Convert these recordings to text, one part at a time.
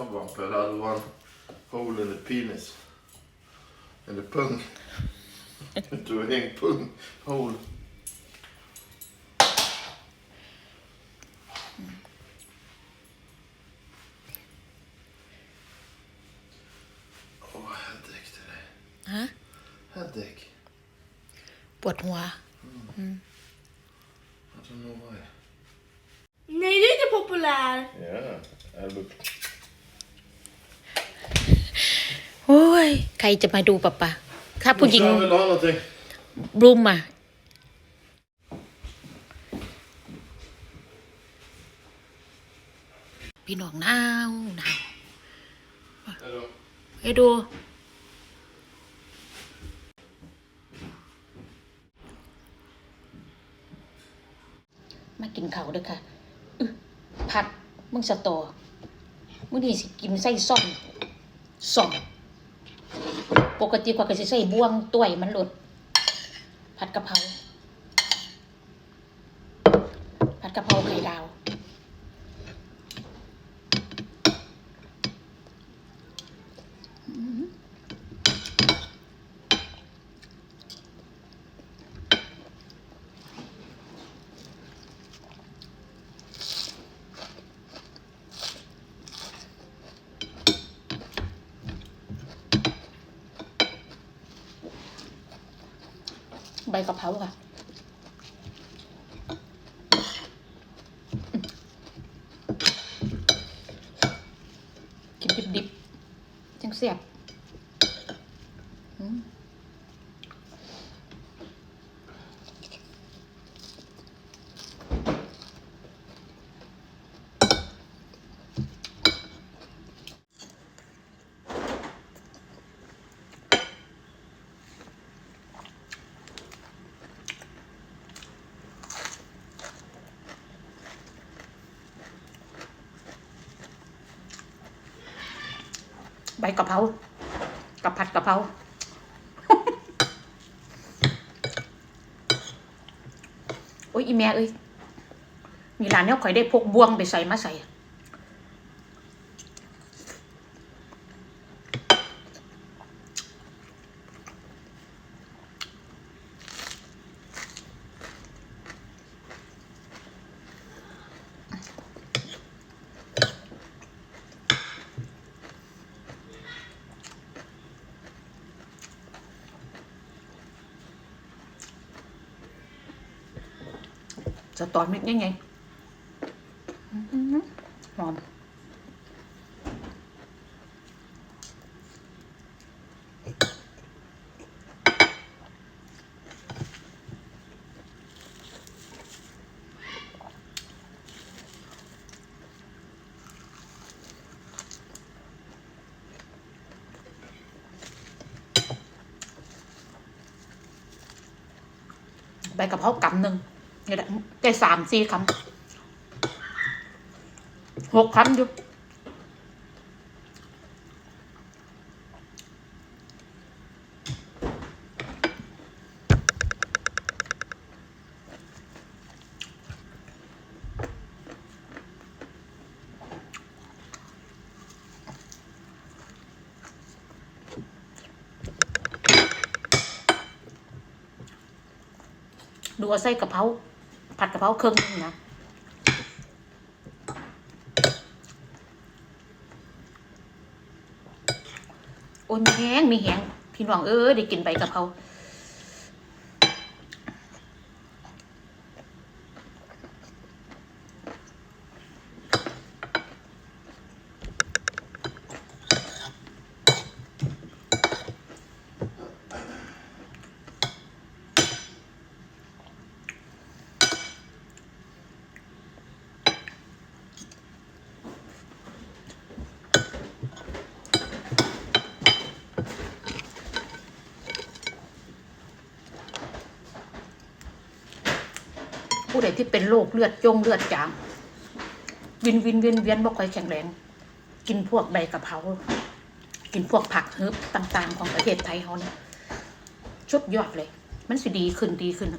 talking about, but I had one hole in the penis. In the pung. Into a hang pung hole. Åh, oh, Hedek till dig. Huh? Hedek. What more? Mm. I don't know why. Nej, du är inte populär. Yeah, I look โอ้ย ใครจะมาดูปะปะถ้าผู้หญิง Morsan vill ha någonting. บลูมอะ พี่น้องหนาวหนาว Hejdå. ให้ดู มากินเขาวเด้วยค่ะอึผักมึงสตอมึงนี่สิกินไส้ซ่อมซ่อม ปกติกว่าก็สิใส่บ่วงต้วยมันหลุด ผัดกะเพราผัดกะเพราไข่ดาว กะเพราค่ะ กินดิบๆจังเสียบ ใบกะเพรากับผัดกะเพราโอ้ยอีแม่เอ้ยมีร้านเนี้ยข่อยได้พกบ่วงไปใส่มาใส่ จะตอนเม็ดยังไงอื้อหือหอมใบกะเพรากำหนึ่ง นี่แหละได้สามสี่คำหกคำอยู่ดูเอาใส่กระเพรา ผัดกะเพราเครื่องนึงนะโอ้ยมีแห้งมีแห้งพี่น้องเอ้ยได้กินใบกะเพรา ผู้ใดที่เป็นโรคเลือดจงเลือดจางวินวินเวียนเวียนบ่ค่อยแข็งแรง กินพวกใบกะเพรากินพวกผักเฮิบต่าง ๆ ของประเทศไทยเขาเนี่ยชุดยอดเลย มันสิดีขึ้นดีขึ้น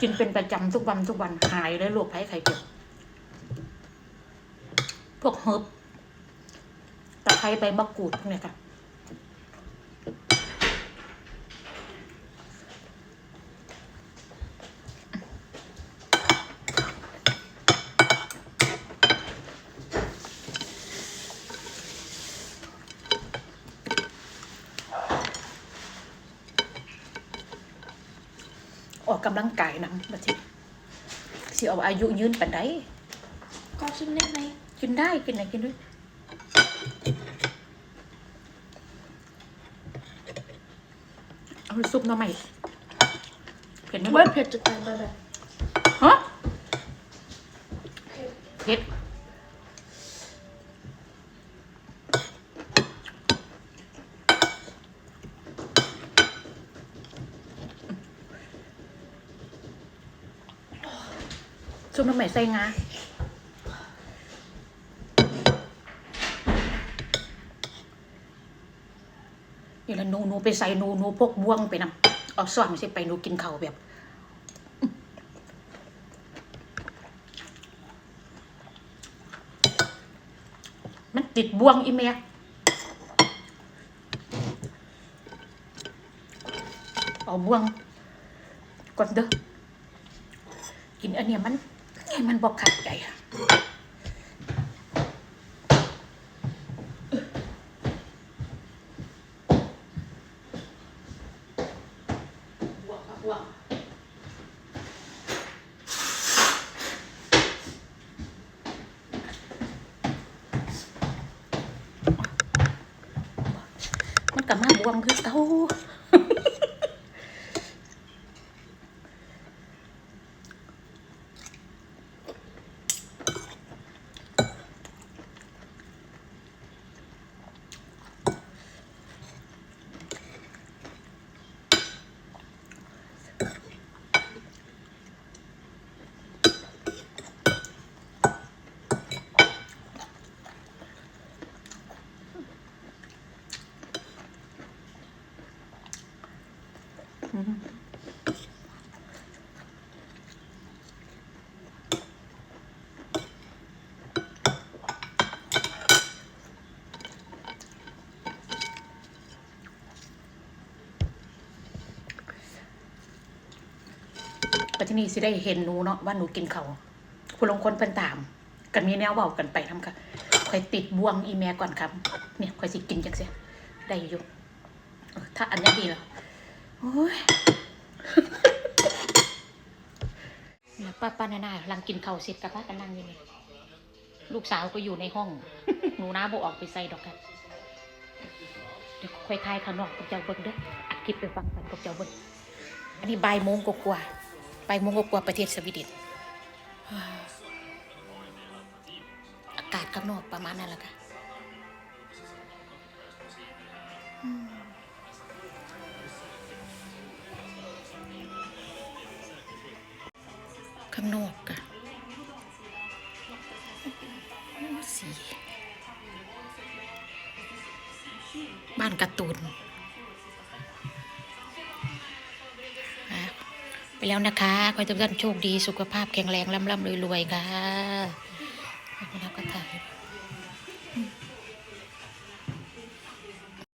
กินเป็นประจำทุกวันทุกวันหายเลยโรคภัยไข้เจ็บพวกเฮิบตะไคร้ใบมะกรูดพวกเนี้ยค่ะ ออกกำลังกายนำบัดทีสิเอาอายุยืนปันไดขอชิมได้ไหมกินได้กินไหนกินด้วยเอาซุปหน่อใหม่เผ็ดไหมไม่เผ็ดจะตายไปแบบฮะเผ็ด ซุปน่อใหม่ใส่งานี่ละหนูหนูไปใส่หนูหนูพกบ่วงไปนำเอาซ่อนสิไปหนูกินข้าวแบบมันติดบ่วงอีเมียเอาบ่วงก่อนเด้อกินอันเนี้ยมัน ให้มันบอกขัดใจอะบ่วงบ่วงมันกลับมาบวมคือเก่า ปัจจุบันสิได้เห็นหนูเนาะว่าหนูกินเขาวผู้ลงคนเพิ่นตาม กันมีแนวเว้ากันไปทำค่ะคอยติดบ่วงอีแม่ก่อนครับ เนี่ยคอยสิกินจังเสียได้อยู่ถ้าอันนี้ดีแล้วโอ้ยเนี่ยป้าป้านานาลังกินข้าวเสร็จกับป้ากันนั่งอยู่นี่ลูกสาวก็อยู่ในห้อง หนูน้าบอออกไปใส่ดอกกันเดี๋ยวค่อยทายข้างนอกกับเจ้าเบิ้งเด้ออัดคลิปไปฟังกันกับเจ้าเบิ้งอันนี้บ่ายโมงกว่า ๆบ่ายโมงกว่าประเทศสวีเดนอากาศข้างนอกประมาณนั้นแหละค่ะข้างนอกอะสีบ้านการ์ตูน แล้วนะคะขอให้ทุกท่านโชคดีสุขภาพแข็งแรงร่ำร่ำรวยๆค่ะ